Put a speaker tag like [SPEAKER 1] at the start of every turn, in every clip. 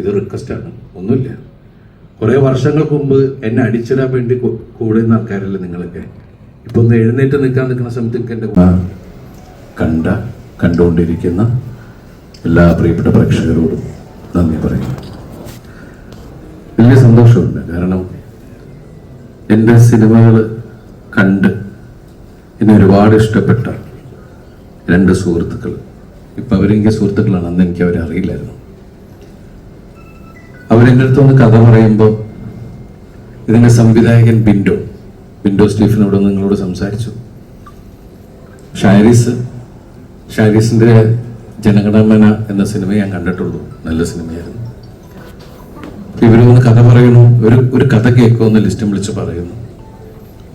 [SPEAKER 1] ഇത് റിക്വസ്റ്റാണ് ഒന്നുമില്ല. കുറേ വർഷങ്ങൾക്ക് മുമ്പ് എന്നെ അടിച്ചിടാൻ വേണ്ടി കൂടെ നിന്ന് ആൾക്കാരല്ലേ നിങ്ങളൊക്കെ? ഇപ്പൊ ഒന്ന് എഴുന്നേറ്റ് നിൽക്കാൻ നിൽക്കുന്ന സമയത്ത് എന്റെ കണ്ട കണ്ടുകൊണ്ടിരിക്കുന്ന എല്ലാ പ്രിയപ്പെട്ട പ്രേക്ഷകരോടും നന്ദി പറയുന്നു. വലിയ സന്തോഷമുണ്ട്. കാരണം എന്റെ സിനിമകൾ കണ്ട് എന്നെ ഒരുപാട് ഇഷ്ടപ്പെട്ട രണ്ട് സുഹൃത്തുക്കൾ. ഇപ്പം അവരെനിക്ക് സുഹൃത്തുക്കളാണ്. അന്ന് എനിക്ക് അവരെ അറിയില്ലായിരുന്നു. അവരെന്റെ അടുത്ത് ഒന്ന് കഥ പറയുമ്പോൾ ഇതിന്റെ സംവിധായകൻ ബിൻഡോ ബിൻഡോ സ്റ്റീഫനോട് നിങ്ങളോട് സംസാരിച്ചു. ഷാരിസ് ഷാരിസിന്റെ ജനഗണമന എന്ന സിനിമ ഞാൻ കണ്ടിട്ടുള്ളൂ. നല്ല സിനിമയായിരുന്നു. ഇവരൊന്ന് കഥ പറയണു ഒരു ഒരു കഥ കേൾക്കുമെന്ന് ലിസ്റ്റും വിളിച്ച് പറയുന്നു.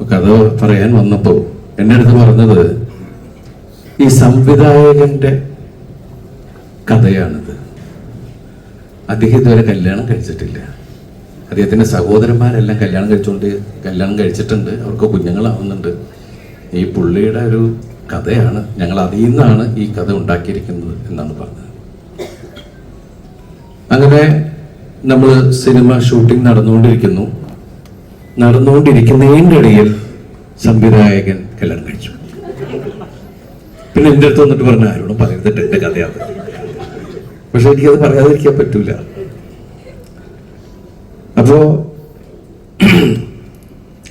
[SPEAKER 1] കഥ പറയാൻ വന്നപ്പോൾ എന്റെ അടുത്ത് പറഞ്ഞത് ഈ സംവിധായകന്റെ കഥയാണിത്. അദ്ദേഹം ഇതുവരെ കല്യാണം കഴിച്ചിട്ടില്ല. അദ്ദേഹത്തിന്റെ സഹോദരന്മാരെല്ലാം കല്യാണം കഴിച്ചുകൊണ്ട് കല്യാണം കഴിച്ചിട്ടുണ്ട്. അവർക്ക് കുഞ്ഞുങ്ങളാവുന്നുണ്ട്. ഈ പുള്ളിയുടെ ഒരു കഥയാണ് ഞങ്ങൾ അതിൽ നിന്നാണ് ഈ കഥ ഉണ്ടാക്കിയിരിക്കുന്നത് എന്നാണ് പറഞ്ഞത്. അങ്ങനെ നമ്മൾ സിനിമ ഷൂട്ടിംഗ് നടന്നുകൊണ്ടിരിക്കുന്നു. നടന്നുകൊണ്ടിരിക്കുന്നതിന്റെ ഇടയിൽ സംവിധായകൻ കല്യാണം കഴിച്ചു. പിന്നെ എന്റെ അടുത്ത് വന്നിട്ട് പറഞ്ഞ ആരോടും പറയരുത് എന്റെ കഥയാണ് പക്ഷെ എനിക്കത് പറയാതിരിക്കാൻ പറ്റൂല. അപ്പോ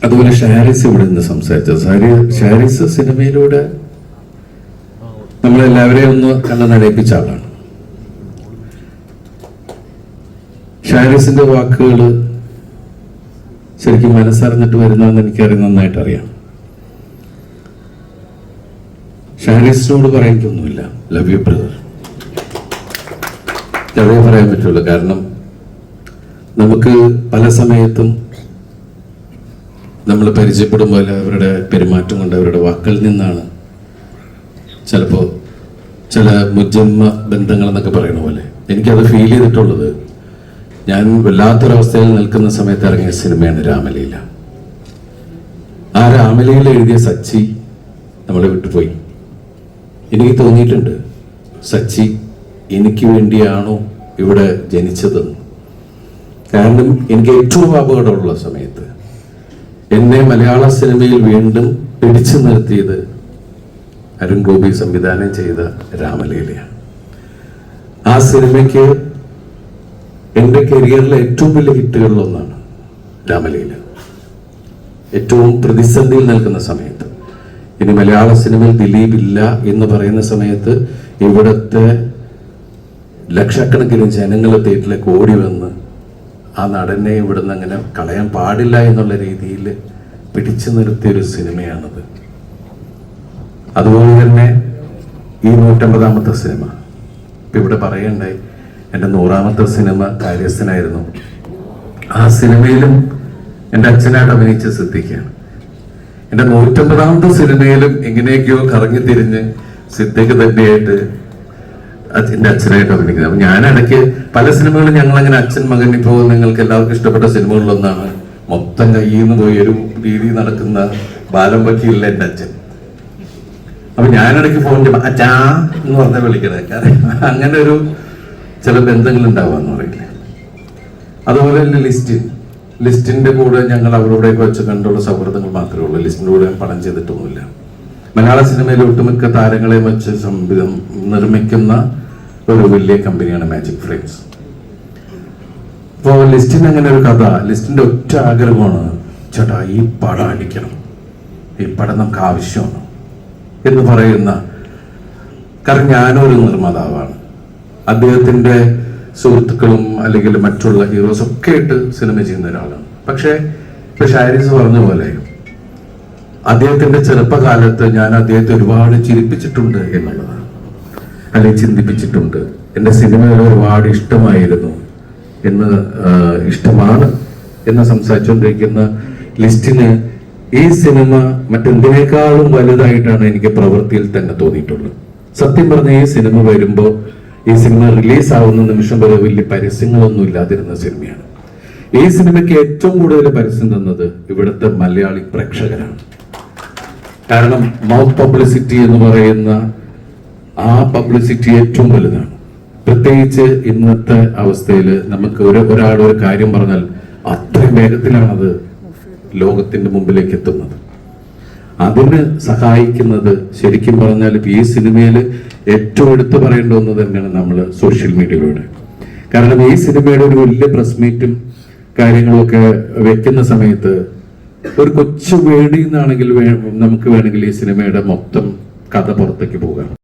[SPEAKER 1] അതുപോലെ ഷാരിസ് ഇവിടെ നിന്ന് സംസാരിച്ചത്. ഷാരി- ഷാരിസ് സിനിമയിലൂടെ നമ്മളെല്ലാവരെയും ഒന്ന് കണ്ണു നനയിപ്പിച്ച ആളാണ്. ഷാരിസിന്റെ വാക്കുകൾ ശരിക്കും മനസ്സറിഞ്ഞിട്ട് വരുന്നതെന്ന് എനിക്കറി നന്നായിട്ട് അറിയാം ഷാരിസിനോട് പറയാനൊന്നുമില്ല ലവ് യു ബ്രദർ അതേ പറയാൻ പറ്റുള്ളൂ കാരണം നമുക്ക് പല സമയത്തും നമ്മൾ പരിചയപ്പെടുമ്പോൾ അവരുടെ പെരുമാറ്റം കൊണ്ട് അവരുടെ വാക്കിൽ നിന്നാണ് ചിലപ്പോൾ ചില മുജന്മ ബന്ധങ്ങൾ എന്നൊക്കെ പറയണ പോലെ. എനിക്കത് ഫീൽ ചെയ്തിട്ടുള്ളത് ഞാൻ വല്ലാത്തൊരവസ്ഥയിൽ നിൽക്കുന്ന സമയത്ത് ഇറങ്ങിയ സിനിമയാണ് രാമലീല. ആ രാമലീല എഴുതിയ സച്ചി നമ്മളെ വിട്ടുപോയി. എനിക്ക് തോന്നിയിട്ടുണ്ട്. സച്ചി എനിക്ക് വേണ്ടിയാണോ ഇവിടെ ജനിച്ചതെന്ന്. കാരണം എനിക്ക് ഏറ്റവും അപകടമുള്ള സമയത്ത് എന്നെ മലയാള സിനിമയിൽ വീണ്ടും പിടിച്ചു നിർത്തിയത് അരുൺ ഗോപി സംവിധാനം ചെയ്ത രാമലീലയാണ്. ആ സിനിമയ്ക്ക് എന്റെ കരിയറിലെ ഏറ്റവും വലിയ ഹിറ്റുകളിലൊന്നാണ് രാമലീല. ഏറ്റവും പ്രതിസന്ധിയിൽ നിൽക്കുന്ന സമയത്ത്. ഇനി മലയാള സിനിമയിൽ ദിലീപ് ഇല്ല എന്ന് പറയുന്ന സമയത്ത് ഇവിടുത്തെ ലക്ഷക്കണക്കിന് ജനങ്ങൾ തിയേറ്ററിലേക്ക് ഓടി വന്ന് ആ നടനെ ഇവിടുന്ന് അങ്ങനെ കളയാൻ പാടില്ല എന്നുള്ള രീതിയിൽ പിടിച്ചു നിർത്തിയ ഒരു സിനിമയാണത്. അതുപോലെ തന്നെ ഈ നൂറ്റമ്പതാമത്തെ സിനിമ. ഇവിടെ പറയണ്ടായി എന്റെ നൂറാമത്തെ സിനിമ കാര്യസ്ഥനായിരുന്നു. ആ സിനിമയിലും എന്റെ അച്ഛനായിട്ട് അഭിനയിച്ച സിദ്ധിക്കുകയാണ് എന്റെ നൂറ്റമ്പതാമത്തെ സിനിമയിലും എങ്ങനെയൊക്കെയോ കറങ്ങി തിരിഞ്ഞ് സിദ്ധിക്ക് തന്നെയായിട്ട് എന്റെ അച്ഛനായിട്ട് അഭിനയിക്കുന്നത്. അപ്പൊ ഞാൻ ഇടയ്ക്ക് പല സിനിമകളും ഞങ്ങൾ അങ്ങനെ അച്ഛൻ മകൻ ഇപ്പോൾ നിങ്ങൾക്ക് എല്ലാവർക്കും ഇഷ്ടപ്പെട്ട സിനിമകളിലൊന്നാണ് മൊത്തം കയ്യിൽ നിന്ന് പോയി ഒരു രീതി നടക്കുന്ന ബാലം പറ്റിയില്ല എന്റെ അച്ഛൻ. അപ്പൊ ഞാനിടയ്ക്ക് ഫോൺ അച്ഛാ എന്ന് പറഞ്ഞ വിളിക്കണേ. കാരണം അങ്ങനെ ഒരു ചില ബന്ധങ്ങൾ ഉണ്ടാവാന്ന് പറയില്ലേ. അതുപോലെ തന്നെ ലിസ്റ്റ്. ലിസ്റ്റിന്റെ കൂടെ ഞങ്ങൾ അവരോടെയൊക്കെ വെച്ച് കണ്ടുള്ള സൗഹൃദങ്ങൾ മാത്രമേ ഉള്ളൂ. ലിസ്റ്റിന്റെ കൂടെ ഞാൻ പണം ചെയ്തിട്ടൊന്നുമില്ല. മലയാള സിനിമയിലെ ഒട്ടുമിക്ക താരങ്ങളെ വെച്ച് സംവിധം നിർമ്മിക്കുന്ന ഒരു വലിയ കമ്പനിയാണ് മാജിക് ഫ്രെയിംസ് അപ്പോൾ ലിസ്റ്റിന് അങ്ങനെ ഒരു കഥ ലിസ്റ്റിന്റെ ഒറ്റ ആഗ്രഹമാണ് ചേട്ടാ ഈ പടം അടിക്കണം. ഈ പടം നമുക്ക് ആവശ്യമാണ് എന്ന് പറയുന്ന കാരണം ഞാനൊരു നിർമ്മാതാവാണ്. അദ്ദേഹത്തിന്റെ സുഹൃത്തുക്കളും അല്ലെങ്കിൽ മറ്റുള്ള ഹീറോസ് ഒക്കെ ആയിട്ട് സിനിമ ചെയ്യുന്ന ഒരാളാണ്. പക്ഷേ ഇപ്പൊ ഷാരിസ് പറഞ്ഞ പോലെ അദ്ദേഹത്തിന്റെ ചെറുപ്പകാലത്ത് ഞാൻ അദ്ദേഹത്തെ ഒരുപാട് ചിരിപ്പിച്ചിട്ടുണ്ട് എന്നുള്ളതാണ്. അല്ലെങ്കിൽ ചിന്തിപ്പിച്ചിട്ടുണ്ട്. എന്റെ സിനിമകൾ ഒരുപാട് ഇഷ്ടമായിരുന്നു എന്ന് ഇഷ്ടമാണ് എന്ന് സംസാരിച്ചുകൊണ്ടിരിക്കുന്ന ലിസ്റ്റിന് ഈ സിനിമ മറ്റെന്തിനേക്കാളും വലുതായിട്ടാണ് എനിക്ക് പ്രവൃത്തിയിൽ തന്നെ തോന്നിയിട്ടുള്ളത്. സത്യം പറഞ്ഞ ഈ സിനിമ വരുമ്പോൾ ഈ സിനിമ റിലീസ് ആവുന്ന നിമിഷം വരെ വലിയ പരസ്യങ്ങളൊന്നും ഇല്ലാതിരുന്ന സിനിമയാണ്. ഈ സിനിമയ്ക്ക് ഏറ്റവും കൂടുതൽ പരസ്യം തന്നത് ഇവിടുത്തെ മലയാളി പ്രേക്ഷകരാണ്. കാരണം മൗത്ത് പബ്ലിസിറ്റി എന്ന് പറയുന്ന ആ പബ്ലിസിറ്റി ഏറ്റവും വലുതാണ്. പ്രത്യേകിച്ച് ഇന്നത്തെ അവസ്ഥയിൽ നമുക്ക് ഒരു ഒരാൾ ഒരു കാര്യം പറഞ്ഞാൽ അത്രയും വേഗത്തിലാണത് ലോകത്തിന്റെ മുമ്പിലേക്ക് എത്തുന്നത്. അതിന് സഹായിക്കുന്നത് ശരിക്കും പറഞ്ഞാൽ ഈ സിനിമയിൽ ഏറ്റവും എടുത്തു പറയേണ്ട ഒന്ന് തന്നെയാണ് നമ്മൾ സോഷ്യൽ മീഡിയയിലൂടെ കാരണം ഈ സിനിമയുടെ ഒരു വലിയ പ്രസ് മീറ്റും കാര്യങ്ങളൊക്കെ വെക്കുന്ന സമയത്ത് ഒരു കൊച്ചു വേടിയിൽ നമുക്ക് വേണമെങ്കിൽ ഈ സിനിമയുടെ മൊത്തം കഥ പുറത്തേക്ക് പോകാം.